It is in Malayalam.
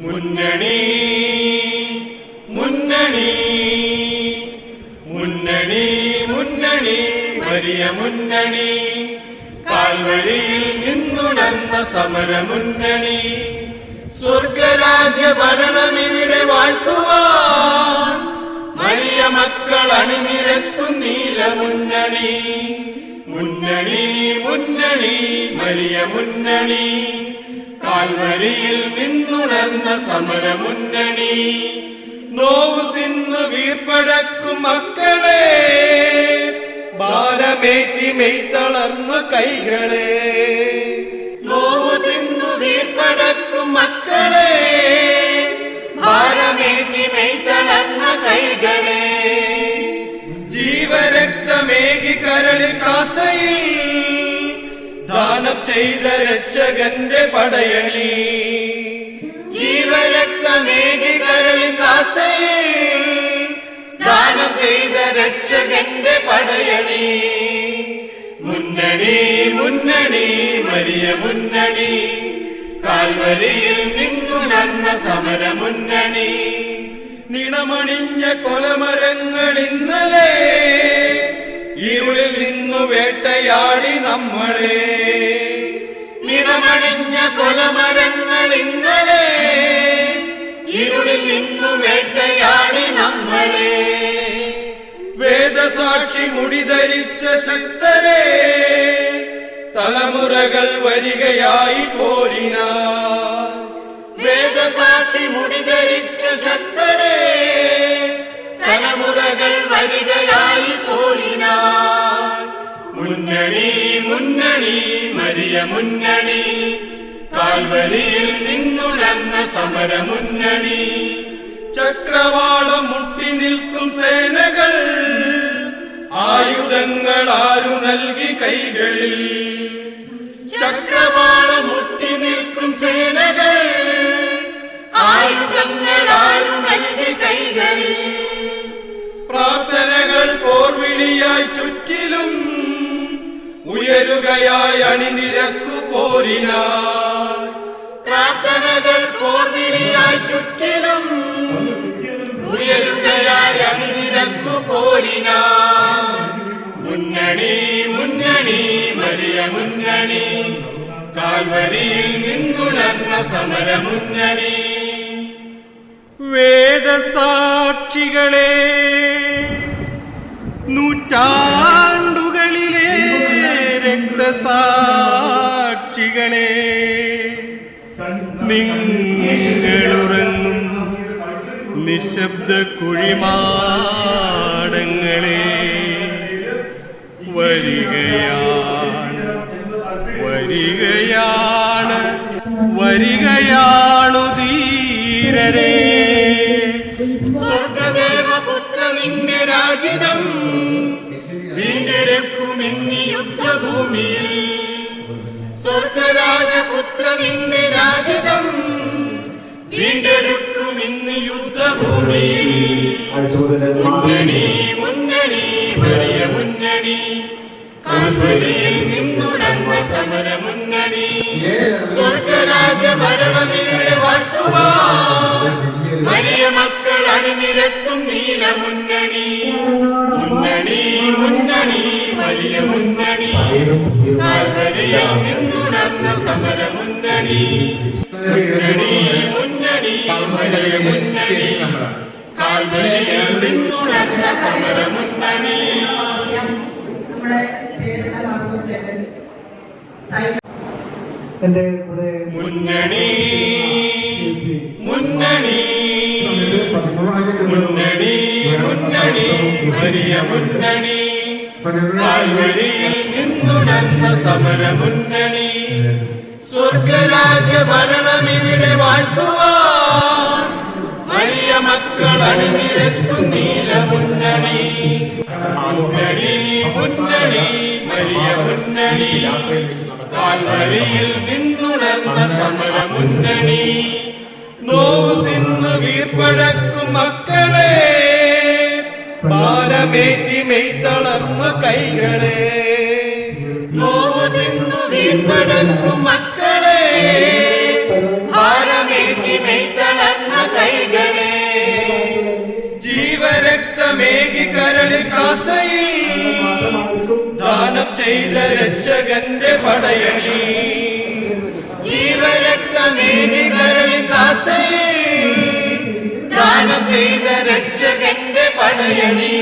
മുന്നണി മുന്നണി മുന്നണി മുന്നണി വലിയ മുന്നണി. കാൽവരിയിൽ നിന്നുണർന്ന സമര മുന്നണി. സ്വർഗരാജ്യ ഭരണം ഇവിടെ വാഴ്ത്തുവാൻ മക്കൾ അണിനിരത്തും നീല മുന്നണി. മുന്നണി മുന്നണി വലിയ മുന്നണി. കാൽവരിയിൽ നിന്നുണർന്ന സമരമുന്നണി. നോവു തിന്നു വീർപ്പടക്കും മക്കളെ. ഭാരമേറ്റി മെയ്തളർന്ന കൈകളെ. നോവു തിന്നു വീർപ്പടക്കും മക്കളെ. ഭാരമേറ്റി മെയ്തളർന്ന കൈകളെ. ജീവരക്തമേകി കരളി കാസയിൽ ദാനം ചെയ്ത രക്ഷകന്റെ പടയണി. ജീവരക്തമേകി കരളി കാസേ ദാനം ചെയ്ത രക്ഷകന്റെ പടയണി. മുന്നണി മുന്നണി വലിയ മുന്നണി കാൽവരിയിൽ നിന്നുണർന്ന സമര മുന്നണി. നിണമണിഞ്ഞ കൊലമരങ്ങൾ ഇന്നലെ ഇരുളിൽ നിന്നു വേട്ടയാടി നമ്മളെ. നിറമണിഞ്ഞ കൊലമരങ്ങൾ ഇന്നലെ. ഇരുളിൽ നിന്നു വേട്ടയാടി നമ്മളെ. വേദസാക്ഷി മുടിധരിച്ച ശക്തരെ തലമുറകൾ വരികയായി പോരിന വേദസാക്ഷി മുടിധരിച്ച ശക്തരെ മരിയ മുന്നണി കാൽവരിയിൽ നിന്നുണർന്ന സമരമുന്നണി. ചക്രവാളം മുട്ടി നിൽക്കും സേനകൾ. ആയുധങ്ങൾ ആരു നൽകി കൈകളിൽ. ചക്രവാളം മുട്ടി നിൽക്കും സേനകൾ. ആയുധങ്ങൾ ആരു ഉയരുകയായി അണിനിരക്കു പോരിനായി പ്രാർത്ഥനകൾ പോർവിളിയായി ചുറ്റിലും ഉയരുകയായി അണിനിരക്കു പോരിനായി മുന്നണി മുന്നണി വലിയ മുന്നണി കാൽവരിയിൽ നിന്നുണർന്ന സമര മുന്നണി. വേദസാക്ഷികളെ നൂറ്റാണ്ടുകളിലെ രക്തസാക്ഷികളെ നിങ്ങളുറങ്ങും നിശബ്ദ കുഴിമാടങ്ങളെ വരികയാണ് വരികയാണ് വരികയാണു ധീരരെ. സ്വർഗദേവപുത്ര നിന്റെ രാജിതം വീണ്ടെടുക്കും ഇന്നീ യുദ്ധഭൂമിയിൽ. സ്വർഗരാജപുത്ര നിന്റെ രാജിതം വീണ്ടെടുക്കും ഇന്ന് യുദ്ധഭൂമിയിൽ മുന്നണി മുന്നണി വലിയ മുന്നണി. കാൽവരിയിൽ നിന്നുടങ്ങ സമര മുന്നണി. സ്വർഗരാജ ഭരണം ഇവിടെ വാഴ്ത്തുവാൻ. വലിയ മക്കൾ അണിനിരക്കും നീല മുന്നണി. മുന്നണി മുന്നണി വലിയ മുന്നണി. കാൽവരിയിൽ സമര മുന്നണി. മുന്നണി മുന്നണി വലിയ മുന്നണി. കാൽവരിയിൽ നിന്നുണർന്ന സമര മുന്നണി. നമ്മുടെ എന്റെ കൂടെ മുന്നണി മുന്നണി മുന്നണി മുന്നണി വലിയ മുന്നണി നിന്നുണർന്ന സമര മുന്നണി. സ്വർഗരാജ ഭരണം ഇവിടെ വാഴ്ത്തുവാൻ വലിയ മക്കൾ അണിനിരത്തും നീല മുന്നണി. മുന്നണി മുന്നണി. കാൽവരിയിൽ നിന്നുണർന്ന സമര മുന്നണി. നോവു തിന്നു വീർപ്പഴക്കും മക്കളെ. ഭാരമേറ്റി മെയ്തളർന്ന കൈകളെ. നോവു തിന്നു വീർപ്പഴക്കും മക്കളെ. ഭാരമേറ്റി മെയ്തളർന്ന കൈകളെ. ജീവരക്തമേകി കരളി കാസയിൽ. ദാനം ചെയ്ത രക്ഷകന്റെ പടയണി ജീവരക്തമേകി കരളി കാസയിൽ ദാനം ചെയ്ത രക്ഷകന്റെ പടയണി